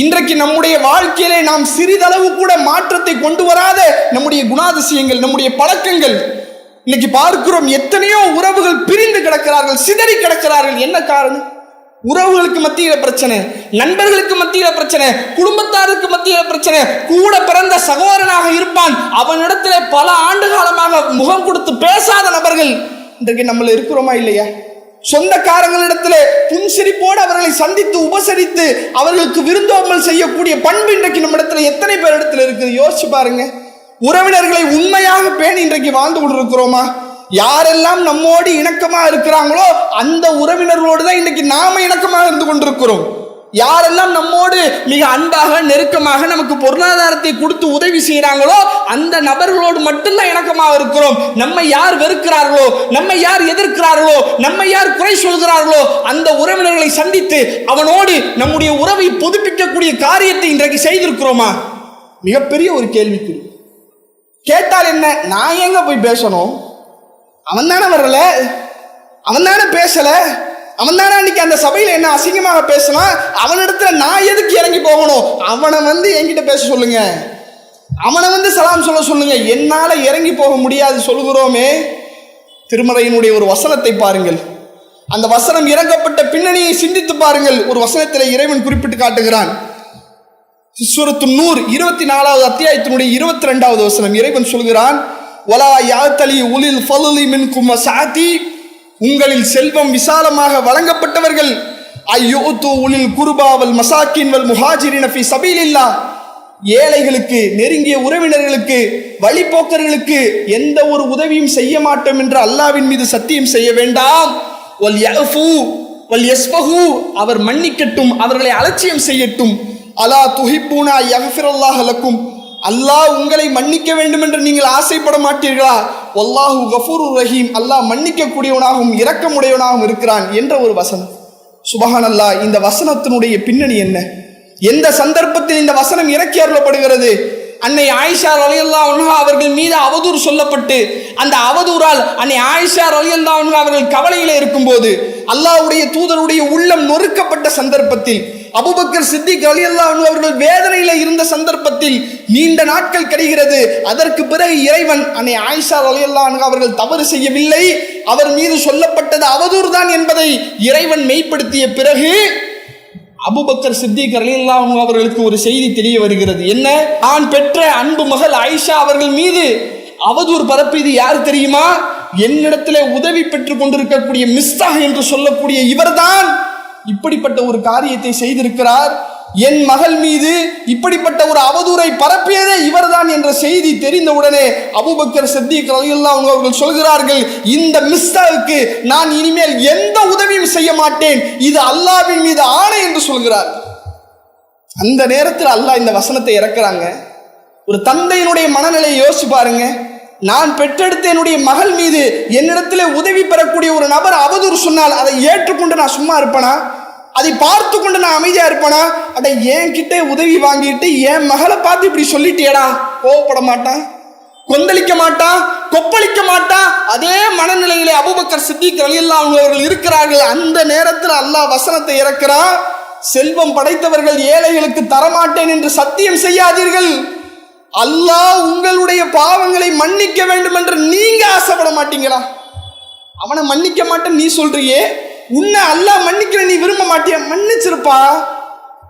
இன்றைக்கு நம்முடைய வாழ்க்கையிலே நாம் சிறிதளவு கூட மாற்றத்தை கொண்டு வராத நம்முடைய குணாதிசயங்கள் நம்முடைய பழக்கங்கள். இன்னைக்கு பார்க்கிறோம் எத்தனையோ உறவுகள் பிரிந்து கிடக்கிறார்கள் சிதறி கிடக்கிறார்கள். என்ன காரணம்? உறவுகளுக்கு மத்தியில பிரச்சனை நண்பர்களுக்கு மத்தியில பிரச்சனை குடும்பத்தாருக்கு மத்தியில பிரச்சனை. கூட பிறந்த சகோதரனாக இருப்பான். அவனிடத்திலே பல ஆண்டு காலமாக முகம் கொடுத்து பேசாத நபர்கள் இன்றைக்கு நம்மள இருக்கிறோமா இல்லையா? சொந்தக்காரங்களிடத்தில் புன்சிரிப்போடு அவர்களை சந்தித்து உபசரித்து அவர்களுக்கு விருந்தோம்பல் செய்யக்கூடிய பண்பு இன்றைக்கு நம்ம இடத்துல எத்தனை பேர் இடத்துல இருக்குது? யோசிச்சு பாருங்க. உறவினர்களை உண்மையாக பேணி இன்றைக்கு வாழ்ந்து கொண்டிருக்கிறோமா? யாரெல்லாம் நம்மோடு இணக்கமா இருக்கிறாங்களோ அந்த உறவினர்களோடு தான் இன்னைக்கு நாம இணக்கமாக இருந்து கொண்டிருக்கிறோம். யாரெல்லாம் நம்மோடு மிக அன்பாக நெருக்கமாக நமக்கு பொருளாதாரத்தை கொடுத்து உதவி செய்கிறாங்களோ அந்த நபர்களோடு மட்டும்தான் இணக்கமாக இருக்கிறோம். நம்ம யார் வெறுக்கிறார்களோ நம்ம யார் எதிர்க்கிறார்களோ நம்ம யார் குறை சொல்கிறார்களோ அந்த உறவினர்களை சந்தித்து அவனோடு நம்முடைய உறவை புதுப்பிக்கக்கூடிய காரியத்தை இன்றைக்கு செய்திருக்கிறோமா? மிகப்பெரிய ஒரு கேள்விக்குறி கேட்டால் என்ன? நான் எங்க போய் பேசணும்? அவன் தானே வரல? அவன் தானே பேசலை? அவன் தானே அன்னைக்கு அந்த சபையில் என்ன அசிங்கமாக பேசலாம் அவனிடத்துல நான் எதுக்கு இறங்கி போகணும்? அவனை வந்து என்கிட்ட பேச சொல்லுங்க. அவனை வந்து சலாம் சொல்ல சொல்லுங்க. என்னால் இறங்கி போக முடியாது சொல்கிறோமே திருமறையினுடைய ஒரு வசனத்தை பாருங்கள். அந்த வசனம் இறங்கப்பட்ட பின்னணியை சிந்தித்து பாருங்கள். ஒரு வசனத்தில் இறைவன் குறிப்பிட்டு காட்டுகிறான். சூரத்து நூறு இருபத்தி நாலாவது அத்தியாயத்தினுடைய இருபத்தி ரெண்டாவது வசனம் இறைவன் சொல்கிறான் வலா யாத்தலி உலில் ஃபலுலி மின்கும் சாத்தி உங்களில் செல்வம் விசாலமாக வழங்கப்பட்டவர்கள் ஐயோத்து உலில் குருபாவல் மசாக்கின் வல் முஹாஜிரின் ஃபி சபீலில்லா ஏழைகளுக்கு நெருங்கிய உறவினர்களுக்கு வழிபோக்கர்களுக்கு எந்த ஒரு உதவியும் செய்ய மாட்டோம் என்று அல்லாவின் மீது சத்தியம் செய்ய வேண்டாம். வல் யஃபு வல் யஸ்பஹு. அவர் மன்னிக்கட்டும் அவர்களை அலட்சியம் செய்யட்டும். அலா துஹிப்பூனா யஃபிரல்லாஹ் லக்கும். அல்லாஹ் உங்களை மன்னிக்க வேண்டும் என்று நீங்கள் ஆசைப்பட மாட்டீர்களா? ஒல்லாஹு கஃபூரு ரஹீம் அல்லாஹ் மன்னிக்கக்கூடியவனாகவும் இரக்கமுடையவனாகவும் இருக்கிறான் என்ற ஒரு வசனம். சுபஹான் அல்லாஹ் இந்த வசனத்தினுடைய பின்னணி என்ன? எந்த சந்தர்ப்பத்தில் இந்த வசனம் இறக்கி அருளப்படுகிறது? அன்னை ஆயிஷா ரலியல்லா அவர்கள் மீது அவதூறு சொல்லப்பட்டு அந்த அவதூறால் அன்னை ஆயிஷா ரலியல்லா அவர்கள் கவலையில இருக்கும்போது அல்லாஹ்வுடைய தூதருடைய உள்ளம் நொறுக்கப்பட்ட சந்தர்ப்பத்தில் அபுபக்கர் சித்திக் ரலியல்லா அவர்கள் வேதனையில இருந்த சந்தர்ப்பத்தில் நீண்ட நாட்கள் கிடைக்கிறது அதற்கு பிறகு இறைவன் அன்னை ஆயிஷா ரலியல்லா அவர்கள் தவறு செய்யவில்லை. அவர் மீது சொல்லப்பட்டது அவதூறு தான் என்பதை இறைவன் மெய்ப்படுத்திய பிறகு அபுபக்கர் சித்திக் ரலியல்லாஹு அவர்களுக்கு ஒரு செய்தி தெரிய வருகிறது. என்ன? நான் பெற்ற அன்பு மகள் ஆயிஷா அவர்கள் மீது அவதூறு பரப்பியது யார் தெரியுமா? என்னிடத்திலே உதவி பெற்றுக் கொண்டிருக்கக்கூடிய மிஸ்தா என்று சொல்லக்கூடிய இவர்தான் இப்படிப்பட்ட ஒரு காரியத்தை செய்திருக்கிறார். என் மகள் மீது இப்படிப்பட்ட ஒரு அவதூறை பரப்பியதே இவர்தான் என்ற செய்தி தெரிந்தவுடனே அபுபக்கர் சித்திக் ரலியல்லாஹு அவர்கள் சொல்கிறார்கள் இந்த மிஸ்தாவுக்கு நான் இனிமேல் எந்த உதவியும் செய்ய மாட்டேன். இது அல்லாவின் மீது ஆணை என்று சொல்கிறார். அந்த நேரத்தில் அல்லாஹ் இந்த வசனத்தை இறக்குறாங்க. ஒரு தந்தையினுடைய மனநிலையை யோசிச்சு பாருங்க. நான் பெற்றெடுத்த என்னுடைய மகள் மீது என்னிடத்தில் உதவி பெறக்கூடிய ஒரு நபர் அவதூறு சொன்னால் அதை ஏற்றுக்கொண்டு நான் சும்மா இருப்பேனா? அதை பார்த்து கொண்டு நான் அமைதியா இருப்பேனா? அட என்கிட்ட உதவி வாங்கிட்டு என் மகளை பார்த்து இப்படி சொல்லிட்டியடா. கோவப்பட மாட்டான். கொந்தளிக்க மாட்டான். கொப்பளிக்க மாட்டான். அதே மனநிலையிலே அபுபக்கர் சித்திக் ரலியல்லாஹு அவர்கள் இருக்கிறார்கள். அந்த நேரத்தில் அல்லாஹ் வசனத்தை இறக்கிறான். செல்வம் படைத்தவர்கள் ஏழைகளுக்கு தரமாட்டேன் என்று சத்தியம் செய்யாதீர்கள். அல்லாஹ் உங்களுடைய பாவங்களை மன்னிக்க வேண்டும் என்று நீங்க ஆசைப்பட மாட்டீங்களா? அவனை மன்னிக்க மாட்டேன் நீ சொல்றியே? உன்னை அல்லாஹ் மன்னிக்கிற நீ விரும்ப மாட்டியா? மன்னிச்சிருப்பா.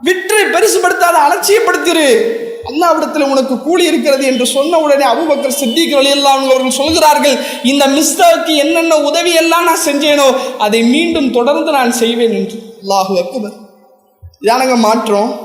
விற்று பெருசுபடுத்தாத அலட்சியப்படுத்திரு. அல்லாவிடத்தில் உனக்கு கூலி இருக்கிறது என்று சொன்ன உடனே அபுபக்கர் சித்திக் வழியெல்லாம் அவர்கள் சொல்கிறார்கள் இந்த மிஸ்தாவுக்கு என்னென்ன உதவி எல்லாம் நான் செஞ்சேனோ அதை மீண்டும் தொடர்ந்து நான் செய்வேன் என்று. அல்லாஹு அக்பர். இதானங்க மாற்றம்.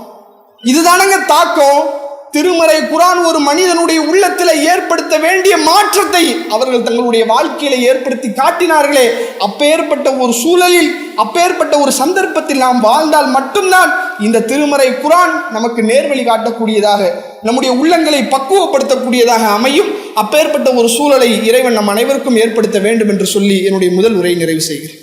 இதுதானங்க தாக்கம். திருமறை குரான் ஒரு மனிதனுடைய உள்ளத்தில் ஏற்படுத்த வேண்டிய மாற்றத்தை அவர்கள் தங்களுடைய வாழ்க்கையில ஏற்படுத்தி காட்டினார்களே. அப்பேற்பட்ட ஒரு சூழலில் அப்பேற்பட்ட ஒரு சந்தர்ப்பத்தில் நாம் வாழ்ந்தால் மட்டும்தான் இந்த திருமறை குரான் நமக்கு நேர்வழி காட்டக்கூடியதாக நம்முடைய உள்ளங்களை பக்குவப்படுத்தக்கூடியதாக அமையும். அப்பேற்பட்ட ஒரு சூழலை இறைவன் நம் அனைவருக்கும் ஏற்படுத்த வேண்டும் என்று சொல்லி என்னுடைய முதல் உரையை நிறைவு செய்கிறேன்.